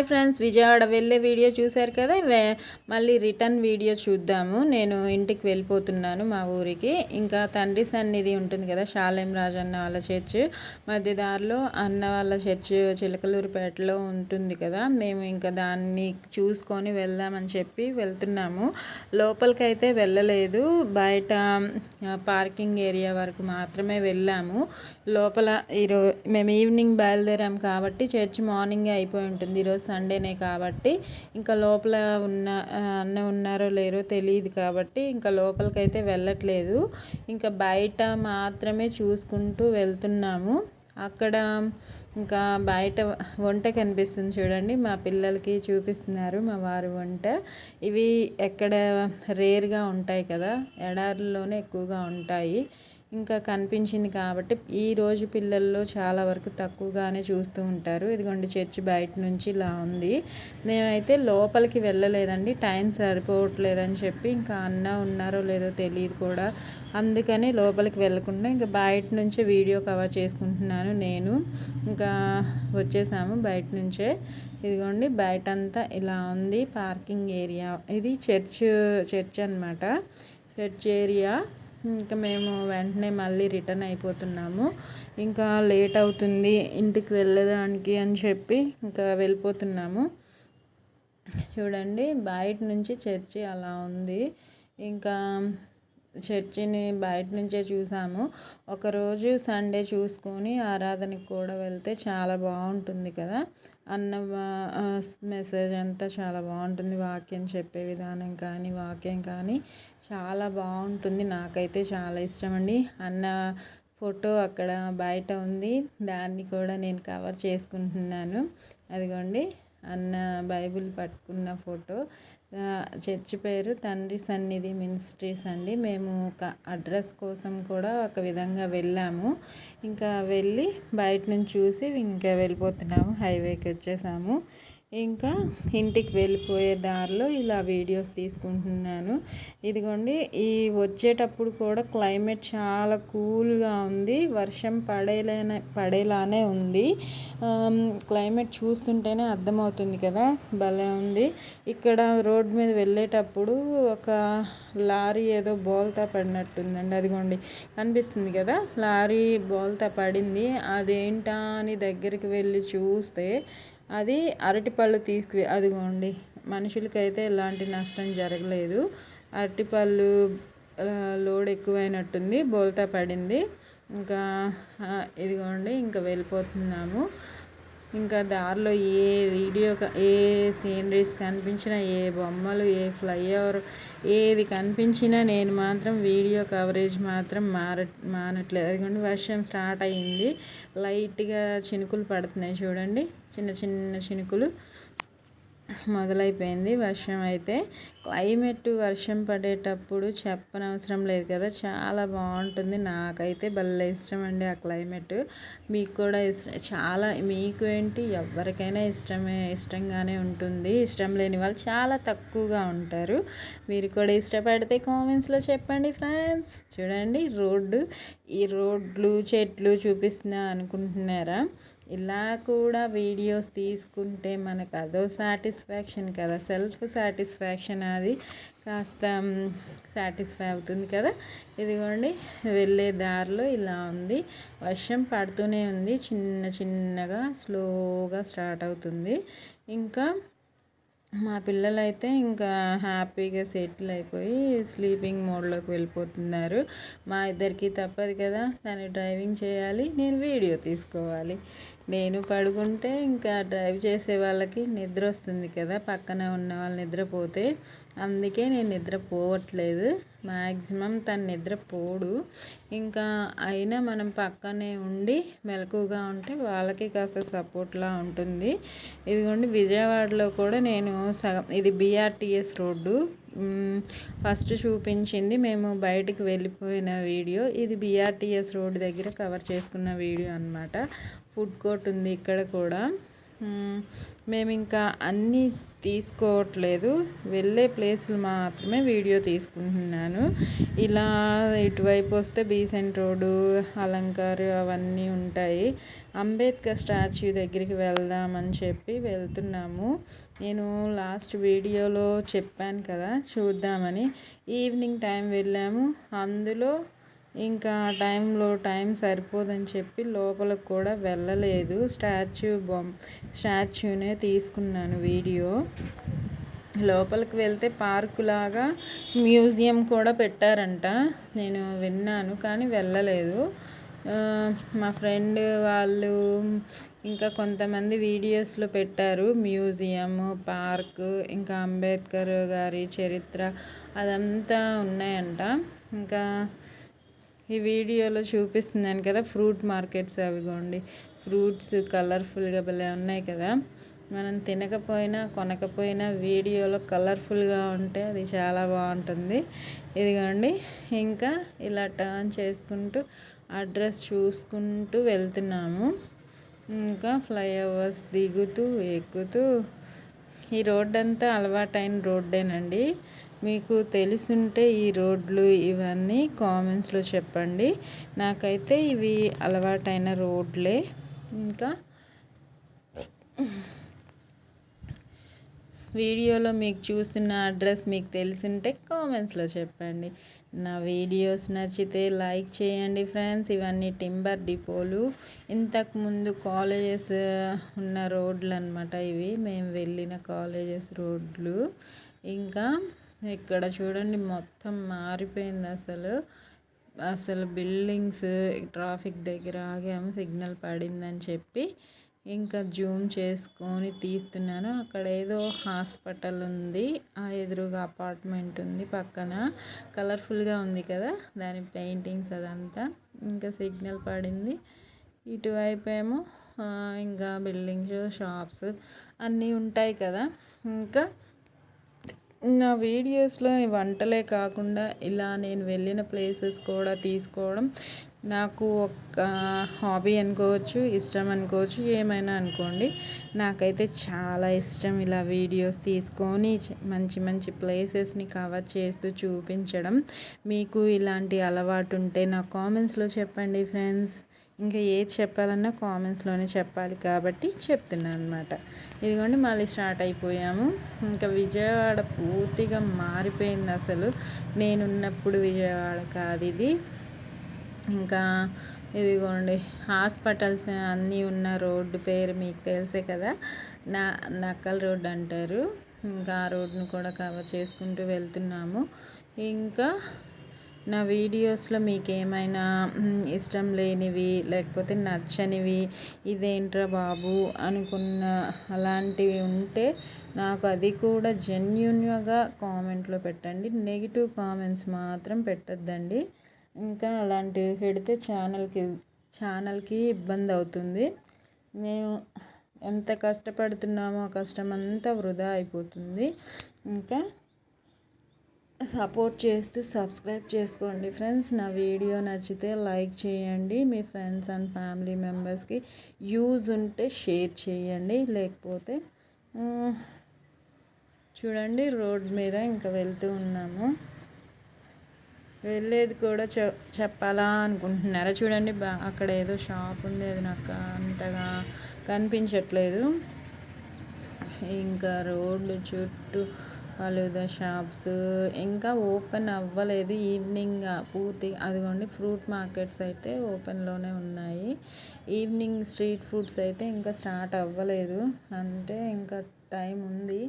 Hi friends Vijayawada వెళ్ళే video చూశారు కదా? మళ్ళీ రిటర్న్ వీడియో చూద్దాము. నేను ఇంటికి వెళ్ళిపోతున్నాను మా ఊరికి. ఇంకా తండ్రి సన్నిధి ఉంటుంది కదా షాలేం రాజు అన్న వాళ్ళ చర్చ్. మధ్య దారిలో అన్న వాళ్ళ చర్చ్ చిలకలూరుపేటలో ఉంటుంది కదా. మేము ఇంకా దాన్ని చూసుకొని వెళ్దామని చెప్పి వెళ్తున్నాము. లోపలికి అయితే వెళ్ళలేదు. బయట పార్కింగ్ ఏరియా వరకు మాత్రమే వెళ్ళాము. లోపల ఈరోజు మేము ఈవినింగ్ బయలుదేరాం కాబట్టి చర్చ్ మార్నింగే అయిపోయి ఉంటుంది. ఈరోజు సండేనే కాబట్టి ఇంకా లోపల ఉన్న అన్న ఉన్నారో లేరో తెలియదు కాబట్టి ఇంకా లోపలికైతే వెళ్ళట్లేదు. ఇంకా బయట మాత్రమే చూసుకుంటూ వెళ్తున్నాము. అక్కడ ఇంకా బయట వంట కనిపిస్తుంది చూడండి. మా పిల్లలకి చూపిస్తున్నారు మా వారి వంట. ఇవి ఎక్కడ రేర్గా ఉంటాయి కదా ఎడారిలోనే ఎక్కువగా ఉంటాయి. ఇంకా కనిపించింది కాబట్టి ఈ రోజు పిల్లల్లో చాలా వరకు తక్కువగానే చూస్తూ ఉంటారు. ఇదిగోండి చర్చి బయట నుంచి ఇలా ఉంది. నేనైతే లోపలికి వెళ్ళలేదండి. టైం సరిపోవట్లేదని చెప్పి ఇంకా అన్న ఉన్నారో లేదో తెలియదు కూడా. అందుకని లోపలికి వెళ్ళకుండా ఇంకా బయట నుంచే వీడియో కవర్ చేసుకుంటున్నాను నేను. ఇంకా వచ్చేసాము బయట నుంచే. ఇదిగోండి బయట అంతా ఇలా ఉంది. Parking area. ఇది చర్చ్ చర్చ్ అనమాట చర్చ్ ఏరియా. ఇంకా మేము వెంటనే మళ్ళీ రిటర్న్ అయిపోతున్నాము. ఇంకా లేట్ అవుతుంది ఇంటికి వెళ్ళడానికి అని చెప్పి ఇంకా వెళ్ళిపోతున్నాము. చూడండి బయట నుంచి చర్చి అలా ఉంది. ఇంకా చర్చిని బయట నుంచే చూసాము. ఒకరోజు సండే చూసుకొని ఆరాధనకి కూడా వెళ్తే చాలా బాగుంటుంది కదా. అన్న మెసేజ్ అంతా చాలా బాగుంటుంది. వాక్యం చెప్పే విధానం కానీ వాక్యం కానీ చాలా బాగుంటుంది. నాకైతే చాలా ఇష్టం అండి. అన్న ఫోటో అక్కడ బయట ఉంది. దాన్ని కూడా నేను కవర్ చేసుకుంటున్నాను. అదిగోండి. అన్న బైబిల్ పట్టుకున్న ఫోటో. చర్చి పేరు తండ్రి సన్నిధి మినిస్ట్రీస్ అండి. మేము ఒక అడ్రస్ కోసం కూడా ఒక విధంగా వెళ్ళాము. ఇంకా వెళ్ళి బయట నుంచి చూసి ఇంకా వెళ్ళిపోతున్నాము. హైవేకి వచ్చేసాము. ఇంకా ఇంటికి వెళ్ళిపోయే దారిలో ఇలా వీడియోస్ తీసుకుంటున్నాను. ఇదిగోండి ఈ వచ్చేటప్పుడు కూడా క్లైమేట్ చాలా కూల్గా ఉంది. వర్షం పడేలానే పడేలానే ఉంది. క్లైమేట్ చూస్తుంటేనే అర్థమవుతుంది కదా. భలే ఉంది. ఇక్కడ రోడ్ మీద వెళ్ళేటప్పుడు ఒక లారీ ఏదో బోల్తా పడినట్టుందండి. అదిగోండి కనిపిస్తుంది కదా? లారీ బోల్తా పడింది. అదేంటా అని దగ్గరికి వెళ్ళి చూస్తే అది అరటిపళ్ళు తీసుకు అదిగోండి. మనుషులకైతే ఎలాంటి నష్టం జరగలేదు. అరటిపళ్ళు లోడ్ ఎక్కువైనట్టుంది బోల్తా పడింది. ఇంకా ఇదిగోండి ఇంకా వెళ్ళిపోతున్నాము. ఇంకా దారిలో ఏ వీడియో ఏ సీనరీస్ కనిపించినా ఏ బొమ్మలు ఏ ఫ్లైఓవర్ ఏది కనిపించినా నేను మాత్రం వీడియో కవరేజ్ మాత్రం మార మానట్లేదు. అదిగోండి వర్షం స్టార్ట్ అయ్యింది లైట్గా చినుకులు పడుతున్నాయి చూడండి. చిన్న చిన్న చినుకులు. మొదలైపోయింది వర్షం అయితే. క్లైమేట్ వర్షం పడేటప్పుడు చెప్పనవసరం లేదు కదా చాలా బాగుంటుంది. నాకైతే భలే ఇష్టం అండి ఆ క్లైమేట్. మీకు కూడా ఇష్టం చాలా మీకు ఏంటి ఎవరికైనా ఇష్టమే ఇష్టంగానే ఉంటుంది. ఇష్టం లేని వాళ్ళు చాలా తక్కువగా ఉంటారు. మీరు కూడా ఇష్టపడితే కామెంట్స్లో చెప్పండి ఫ్రెండ్స్. చూడండి రోడ్డు ఈ రోడ్లు చెట్లు చూపిస్తున్నా అనుకుంటున్నారా? ఇలా కూడా వీడియోస్ తీసుకుంటే మనకు అదో సాటిస్ఫాక్షన్ కదా సెల్ఫ్ సాటిస్ఫాక్షన్ అది. కాస్త సాటిస్ఫై అవుతుంది కదా. ఇదిగోండి వెళ్ళే దారిలో ఇలా ఉంది. వర్షం పడుతూనే ఉంది. చిన్న చిన్నగా స్లోగా స్టార్ట్ అవుతుంది. ఇంకా మా పిల్లలైతే ఇంకా హ్యాపీగా సెటిల్ అయిపోయి స్లీపింగ్ మోడ్లోకి వెళ్ళిపోతున్నారు. మా ఇద్దరికి తప్పదు కదా తను డ్రైవింగ్ చేయాలి నేను వీడియో తీసుకోవాలి. నేను పడుకుంటే ఇంకా డ్రైవ్ చేసే వాళ్ళకి నిద్ర వస్తుంది కదా పక్కన ఉన్న వాళ్ళు నిద్రపోతే. అందుకే నేను నిద్రపోవట్లేదు మ్యాక్సిమం తను నిద్రపోడు ఇంకా అయినా మనం పక్కనే ఉండి మెలకుగా ఉంటే వాళ్ళకి కాస్త సపోర్ట్లా ఉంటుంది. ఇదిగోండి విజయవాడలో కూడా నేను సగం ఇది బీఆర్టీఎస్ రోడ్డు. ఫస్ట్ చూపించింది మేము బయటికి వెళ్ళిపోయిన వీడియో. ఇది బీఆర్టీఎస్ రోడ్ దగ్గర కవర్ చేసుకున్న వీడియో అనమాట ఫుడ్ కోర్ట్ ఉంది ఇక్కడ కూడా. మేము ఇంకా అన్నీ తీసుకోవట్లేదు. వెళ్ళే ప్లేసులు మాత్రమే వీడియో తీసుకుంటున్నాను. ఇలా ఇటువైపు వస్తే బీసెంట్ రోడ్డు అలంకారు అవన్నీ ఉంటాయి. అంబేద్కర్ స్టాచ్యూ దగ్గరికి వెళ్దామని చెప్పి వెళ్తున్నాము. నేను లాస్ట్ వీడియోలో చెప్పాను కదా చూద్దామని. ఈవినింగ్ టైం వెళ్ళాము. అందులో ఇంకా టైంలో టైం సరిపోదని చెప్పి లోపలికి కూడా వెళ్ళలేదు. స్టాచ్యూ బొమ్మ స్టాచ్యూనే తీసుకున్నాను వీడియో. లోపలికి వెళ్తే పార్కు లాగా మ్యూజియం కూడా పెట్టారంట. నేను విన్నాను కానీ వెళ్ళలేదు. మా ఫ్రెండ్ వాళ్ళు ఇంకా కొంతమంది వీడియోస్లో పెట్టారు. మ్యూజియం పార్క్ ఇంకా అంబేద్కర్ గారి చరిత్ర అదంతా ఉన్నాయంట. ఇంకా ఈ వీడియోలో చూపిస్తున్నాను కదా ఫ్రూట్ మార్కెట్స్ అవిగోండి ఫ్రూట్స్ కలర్ఫుల్గా భలే ఉన్నాయి కదా. మనం తినకపోయినా కొనకపోయినా వీడియోలో కలర్ఫుల్గా ఉంటే అది చాలా బాగుంటుంది. ఇదిగోండి ఇంకా ఇలా టర్న్ చేసుకుంటూ అడ్రస్ చూసుకుంటూ వెళ్తున్నాము. ఇంకా ఫ్లైఓవర్స్ దిగుతూ ఎక్కుతూ. ఈ రోడ్ అంతా అలవాటైన రోడ్డేనండి. మీకు తెలుసుంటే ఈ రోడ్లు ఇవన్నీ కామెంట్స్లో చెప్పండి. నాకైతే ఇవి అలవాటైన రోడ్లే. ఇంకా వీడియోలో మీకు చూస్తున్న అడ్రస్ మీకు తెలిసింటే కామెంట్స్లో చెప్పండి. నా వీడియోస్ నచ్చితే లైక్ చేయండి ఫ్రెండ్స్. ఇవన్నీ టింబర్ డిపోలు. ఇంతకుముందు కాలేజెస్ ఉన్న రోడ్లు అనమాట ఇవి. మేము వెళ్ళిన కాలేజెస్ రోడ్లు. ఇంకా ఇక్కడ చూడండి మొత్తం మారిపోయింది అసలు. అసలు బిల్డింగ్స్ ట్రాఫిక్ దగ్గర ఆగాము సిగ్నల్ పడిందని చెప్పి ఇంకా జూమ్ చేసుకొని తీస్తున్నాను. అక్కడ ఏదో హాస్పిటల్ ఉంది ఆ ఎదురుగా అపార్ట్మెంట్ ఉంది పక్కన. కలర్ఫుల్గా ఉంది కదా దాని పెయింటింగ్స్ అదంతా. ఇంకా సిగ్నల్ పడింది. ఇటువైపు ఏమో ఇంకా బిల్డింగ్స్ షాప్స్ అన్నీ ఉంటాయి కదా. ఇంకా నా వీడియోస్లో వంటలే కాకుండా ఇలా నేను వెళ్ళిన ప్లేసెస్ కూడా తీసుకోవడం నాకు ఒక హాబీ అనుకోవచ్చు ఇష్టం అనుకోవచ్చు ఏమైనా అనుకోండి. నాకైతే చాలా ఇష్టం ఇలా వీడియోస్ తీసుకొని మంచి మంచి ప్లేసెస్ని కవర్ చేస్తూ చూపించడం. మీకు ఇలాంటి అలవాటు ఉంటే నా కామెంట్స్లో చెప్పండి ఫ్రెండ్స్. ఇంకా ఏది చెప్పాలన్నా కామెంట్స్లోనే చెప్పాలి కాబట్టి చెప్తున్నాను అనమాట ఇదిగోండి మళ్ళీ స్టార్ట్ అయిపోయాము. ఇంకా విజయవాడ పూర్తిగా మారిపోయింది అసలు. నేనున్నప్పుడు విజయవాడ కాదు ఇది. ఇంకా ఇదిగోండి హాస్పిటల్స్ అన్నీ ఉన్న రోడ్డు పేరు మీకు తెలిసే కదా? నా నక్కల్ రోడ్ అంటారు. ఇంకా ఆ రోడ్ను కూడా కవర్ చేసుకుంటూ వెళ్తున్నాము. ఇంకా నా వీడియోస్లో మీకు ఏమైనా ఇష్టం లేనివి లేకపోతే నచ్చనివి ఇదేంట్రా బాబు అనుకున్న అలాంటివి ఉంటే నాకు అది కూడా జెన్యున్గా కామెంట్లో పెట్టండి. నెగిటివ్ కామెంట్స్ మాత్రం పెట్టద్దండి. ఇంకా అలాంటివి పెడితే ఛానల్కి ఛానల్కి ఇబ్బంది అవుతుంది. మేము ఎంత కష్టపడుతున్నామో ఆ కష్టం అంతా వృధా అయిపోతుంది. ఇంకా సపోర్ట్ చేస్తూ సబ్స్క్రైబ్ చేసుకోండి ఫ్రెండ్స్. నా వీడియో నచ్చితే లైక్ చేయండి. మీ ఫ్రెండ్స్ అండ్ ఫ్యామిలీ మెంబర్స్కి యూజ్ ఉంటే షేర్ చేయండి. లేకపోతే చూడండి రోడ్ మీద ఇంకా వెళ్తూ ఉన్నాము. వెళ్ళేది కూడా చెప్పాలా అనుకుంటున్నారా? చూడండి బా అక్కడ ఏదో షాప్ ఉంది. అది నాకు అంతగా కనిపించట్లేదు. ఇంకా రోడ్లు చుట్టూ ఫలూదా షాప్స్. ఇంకా ఓపెన్ అవ్వలేదు ఈవినింగ్ పూర్తి. అదిగోండి ఫ్రూట్ మార్కెట్స్ అయితే ఓపెన్లోనే ఉన్నాయి. ఈవినింగ్ స్ట్రీట్ ఫుడ్స్ అయితే ఇంకా స్టార్ట్ అవ్వలేదు. అంటే ఇంకా టైం ఉంది.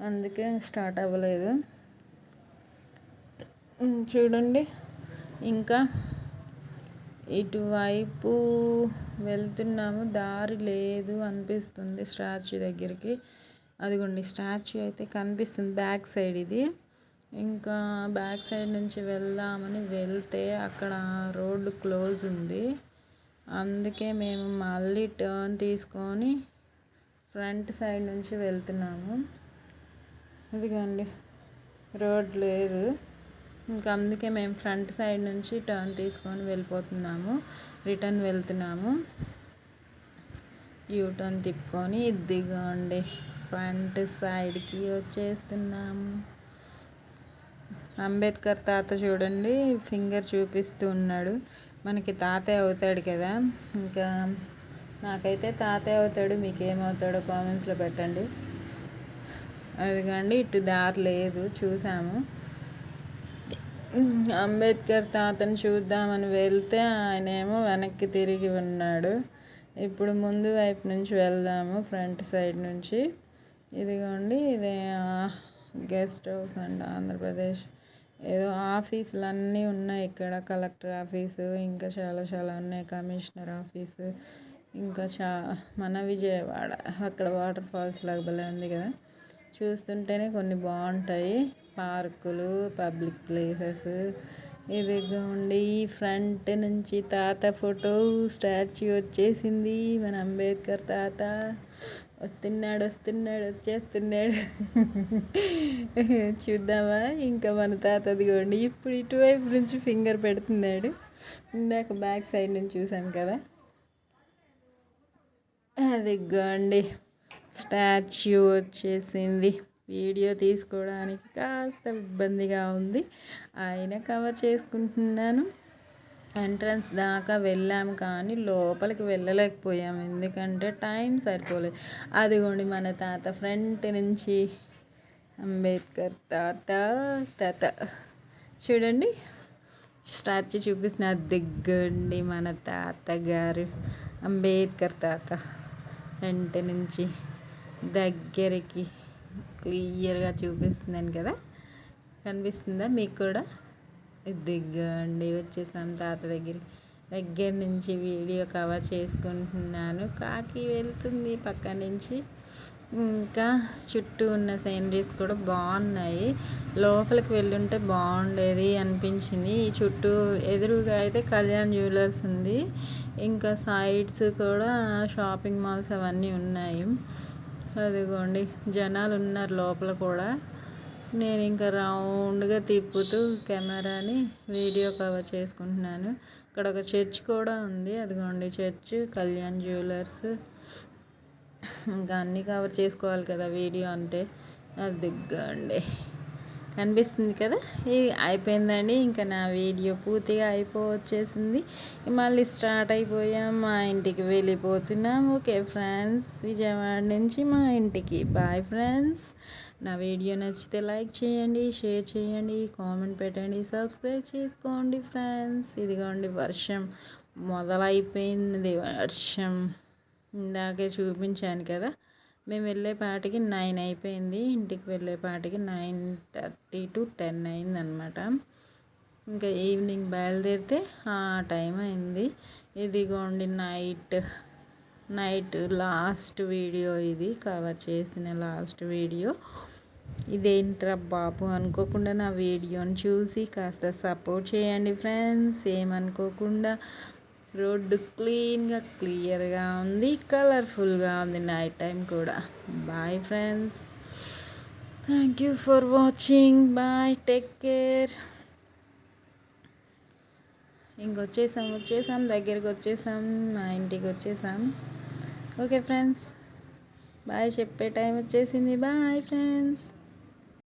అందుకే స్టార్ట్ అవ్వలేదు. చూడండి. ఇంకా ఇటువైపు వెళ్తున్నాము. దారి లేదు అనిపిస్తుంది స్టాచ్యూ దగ్గరికి. అదిగోండి స్టాచ్యూ అయితే కనిపిస్తుంది బ్యాక్ సైడ్ ఇది. ఇంకా బ్యాక్ సైడ్ నుంచి వెళ్దామని వెళ్తే అక్కడ రోడ్డు క్లోజ్ ఉంది. అందుకే మేము మళ్ళీ టర్న్ తీసుకొని ఫ్రంట్ సైడ్ నుంచి వెళ్తున్నాము. ఇదిగోండి రోడ్ లేదు. ఇంకా అందుకే మేము ఫ్రంట్ సైడ్ నుంచి టర్న్ తీసుకొని వెళ్ళిపోతున్నాము రిటర్న్ వెళ్తున్నాము. యూ టర్న్ తిప్పుకొని ఇదిగోండి ఫ్రంట్ సైడ్కి వచ్చేస్తున్నాము అంబేద్కర్ తాత చూడండి ఫింగర్ చూపిస్తూ ఉన్నాడు. మనకి తాతయ్య అవుతాడు కదా. ఇంకా నాకైతే తాతయ్య అవుతాడు మీకేమవుతాడో కామెంట్స్లో పెట్టండి. అదిగండి ఇటు దారి లేదు చూసాము. అంబేద్కర్ తాతను చూద్దామని వెళ్తే ఆయన ఏమో వెనక్కి తిరిగి ఉన్నాడు. ఇప్పుడు ముందు వైపు నుంచి వెళ్దాము ఫ్రంట్ సైడ్ నుంచి. ఇదిగోండి ఇది గెస్ట్ హౌస్ అండి ఆంధ్రప్రదేశ్. ఏదో ఆఫీసులు అన్నీ ఉన్నాయి ఇక్కడ కలెక్టర్ ఆఫీసు ఇంకా చాలా చాలా ఉన్నాయి కమిషనర్ ఆఫీసు ఇంకా చా మన విజయవాడ. అక్కడ వాటర్ ఫాల్స్ లాగా భలే ఉంది కదా. చూస్తుంటేనే కొన్ని బాగుంటాయి. పార్కులు పబ్లిక్ ప్లేసెస్. ఇదిగోండి ఫ్రంట్ నుంచి తాత ఫోటో స్టాచ్యూ వచ్చేసింది మన అంబేద్కర్ తాత. వస్తున్నాడు వస్తున్నాడు వచ్చేస్తున్నాడు. చూద్దామా? ఇంకా మన తాత అదిగోండి ఇప్పుడు ఇటువైపు నుంచి ఫింగర్ పెడుతున్నాడు. ఇందాక బ్యాక్ సైడ్ నుంచి చూసాను కదా. అదిగోండి స్టాచ్యూ వచ్చేసింది. వీడియో తీసుకోవడానికి కాస్త ఇబ్బందిగా ఉంది. అయినా కవర్ చేసుకుంటున్నాను. ఎంట్రన్స్ దాకా వెళ్ళాము కానీ లోపలికి వెళ్ళలేకపోయాము ఎందుకంటే టైం సరిపోలేదు. అదిగోండి మన తాత ఫ్రంట్ నుంచి అంబేద్కర్ తాత తాత. చూడండి స్టాచ్యూ చూపిస్తున్న దిగ్గండి మన తాత గారు అంబేద్కర్ తాత. ఫ్రంట్ నుంచి దగ్గరికి క్లియర్గా చూపిస్తున్నాను కదా. కనిపిస్తుందా మీకు కూడా? దిగ్గండి వచ్చేసాం తాత దగ్గర దగ్గర నుంచి వీడియో కవర్ చేసుకుంటున్నాను. కాకి వెళ్తుంది పక్క నుంచి. ఇంకా చుట్టూ ఉన్న సీనరీస్ కూడా బాగున్నాయి. లోపలికి వెళ్ళుంటే బాగుండేది అనిపించింది. ఈ చుట్టూ ఎదురుగా అయితే కళ్యాణ్ జ్యువెలర్స్ ఉంది. ఇంకా సైడ్స్ కూడా షాపింగ్ మాల్స్ అవన్నీ ఉన్నాయి. అదిగోండి జనాలు ఉన్నారు లోపల కూడా. నేను ఇంకా రౌండ్గా తిప్పుతూ కెమెరాని వీడియో కవర్ చేసుకుంటున్నాను. ఇక్కడ ఒక చర్చ్ కూడా ఉంది. అదిగోండి చర్చ్ కళ్యాణ్ జ్యువెలర్స్. ఇంకా అన్నీ కవర్ చేసుకోవాలి కదా వీడియో అంటే. అది దిగ్గండి కనిపిస్తుంది కదా? ఇది అయిపోయిందండి. ఇంకా నా వీడియో పూర్తిగా అయిపోవచ్చేసింది. మళ్ళీ స్టార్ట్ అయిపోయాం. మా ఇంటికి వెళ్ళిపోతున్నాం. ఓకే ఫ్రెండ్స్ విజయవాడ నుంచి మా ఇంటికి. Bye friends. నా వీడియో నచ్చితే లైక్ చేయండి షేర్ చేయండి కామెంట్ పెట్టండి సబ్స్క్రైబ్ చేసుకోండి ఫ్రెండ్స్. ఇదిగోండి వర్షం మొదలైపోయింది వర్షం. ఇందాకే చూపించాను కదా మేము వెళ్ళేపాటికి నైన్ అయిపోయింది. ఇంటికి వెళ్ళేపాటికి నైన్ థర్టీ టు టెన్ అయింది అనమాట ఇంకా ఈవినింగ్ బయలుదేరితే ఆ టైం అయింది. ఇదిగోండి నైట్ నైట్ లాస్ట్ వీడియో ఇది కవర్ చేసిన లాస్ట్ వీడియో. ఇదేంట్రా బాబు? అనుకోకుండా నా వీడియోని చూసి కాస్త సపోర్ట్ చేయండి ఫ్రెండ్స్. ఏమనుకోకుండా రోడ్డు క్లీన్గా క్లియర్గా ఉంది కలర్ఫుల్గా ఉంది నైట్ టైం కూడా. Bye friends. Thank you for watching bye take care ఇంకొచ్చేసాం వచ్చేసాం దగ్గరికి వచ్చేసాం మా ఇంటికి వచ్చేసాం ఓకే ఫ్రెండ్స్ బాయ్ చెప్పే టైం వచ్చేసింది. Bye friends.